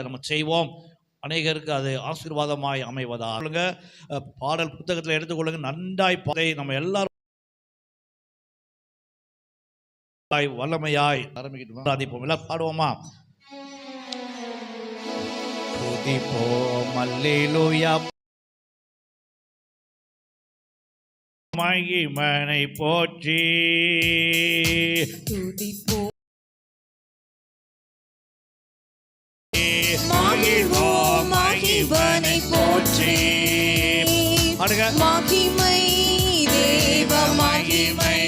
நம்ம செய்வோம். அநேகருக்கு அது ஆசீர்வாதமாய் அமைவதா? சொல்லுங்க. பாடல் புத்தகத்தில் எடுத்துக்கொள்ளுங்க. நன்றாய் பாதை நம்ம எல்லாரும் வல்லமையாய் ஆரம்பிக்கிட்டு எல்லாம் பாடுவோமா? மகிமனை போற்றி. மகிழ்வோம் மகிழ்வனை போற்றி. மகிமை தேவ மகிமை.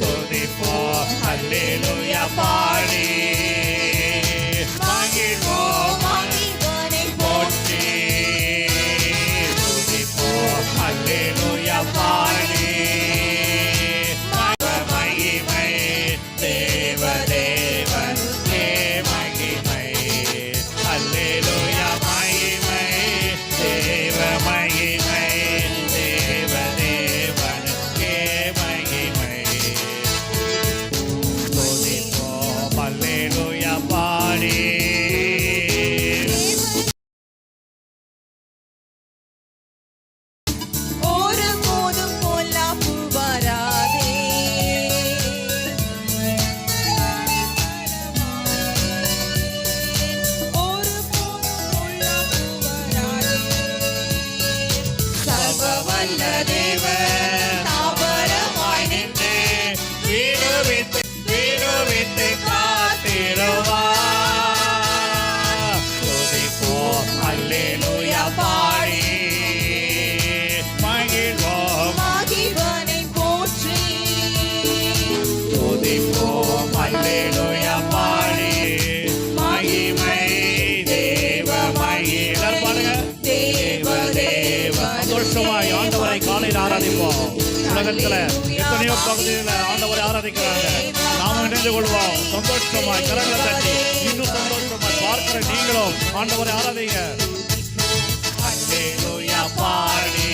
துதிப்போ அல்லேலூயா பாடு எத்தனையோ பகுதியில் ஆண்டவரை ஆராதிக்கிறாங்க. நாம இணைந்து கொள்வோம். சந்தோஷமாய் கரங்களை இன்னும் சந்தோஷமாய் பார்க்கிற நீங்களும் ஆண்டவரை ஆராதிங்க. பாடி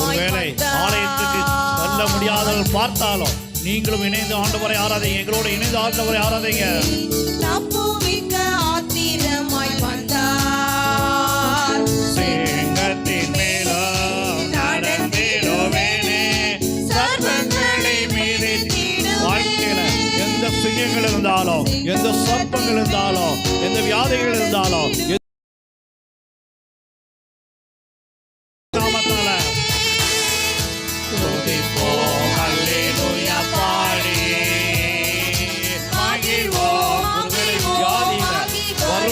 ஒருவேளை ஆலயத்துக்கு சொல்ல முடியாதவர்கள் பார்த்தாலும் நீங்களும் இணைந்து ஆண்டவரை ஆராதிங்க. எங்களோடு இணைந்து ஆண்டவரை ஆராதிங்க. ஐதீகங்கள் இருந்தாலும் எந்த சர்ப்பங்கள் இருந்தாலும் எந்த வியாதிகள் இருந்தாலும்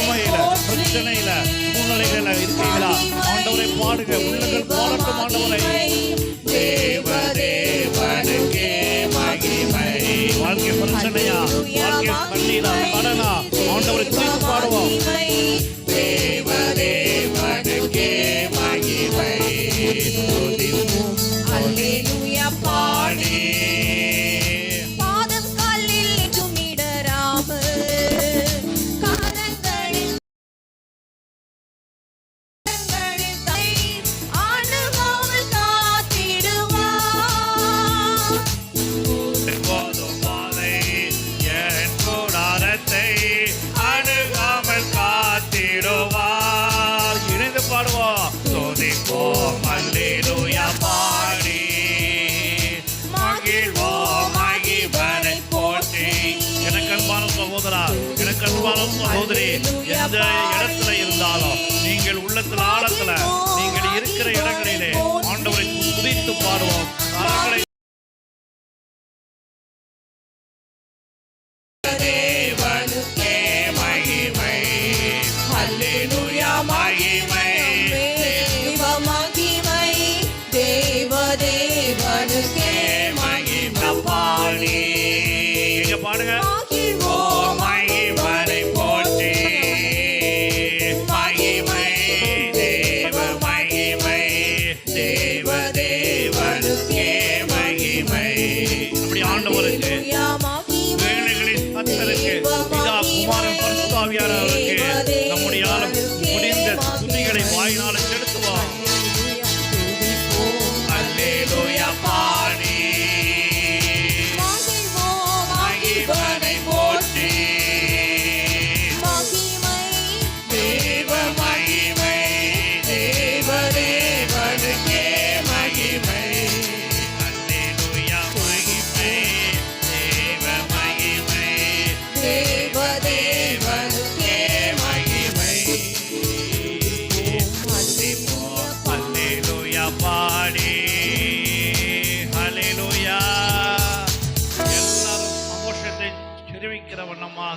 பிரச்சனையில சூழ்நிலைகளை இருக்கீங்களா? ஆண்டவரை பாடுங்க உள்ள மன்னா துதிப்போம் அல்லேலூயா பாடி மகிழ்வோம் மகிழ்வனை போற்றி எனக்கன்பான சகோதரா எனக்கன்பான சகோதரி எந்த இடத்துல இருந்தாலும் நீங்கள் உள்ளத்தில் ஆழத்துல நீங்கள் இருக்கிற இடங்களில்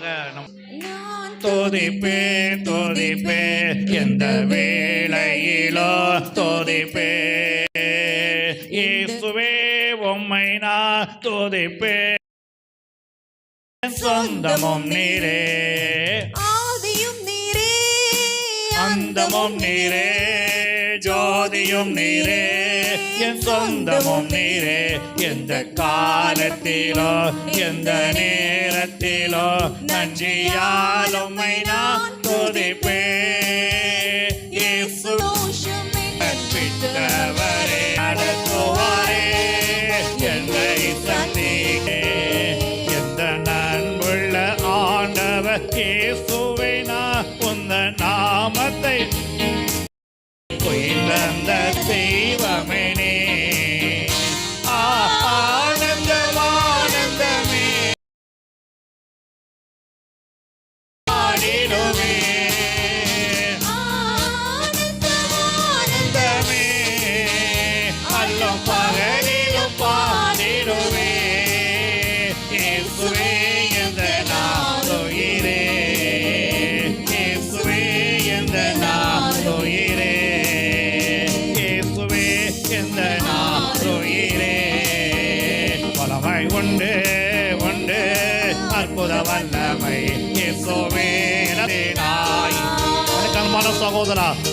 நிச்சயமாக நம் துதிப்பே துதிப்பே எந்த வேளையிலோ துதிப்பே. இயேசுவே உம்மை நான் துதிப்பே. சொந்தமும் நீரே. ஆதியும் நீரே அந்தமும் நீரே ஜோதியும் நீரே. என் சொந்தமும் நீரே. எந்த காலத்திலோ எந்த நேரத்திலோ நன்றியால் நான் துதிப்பேன். 小伙子啦。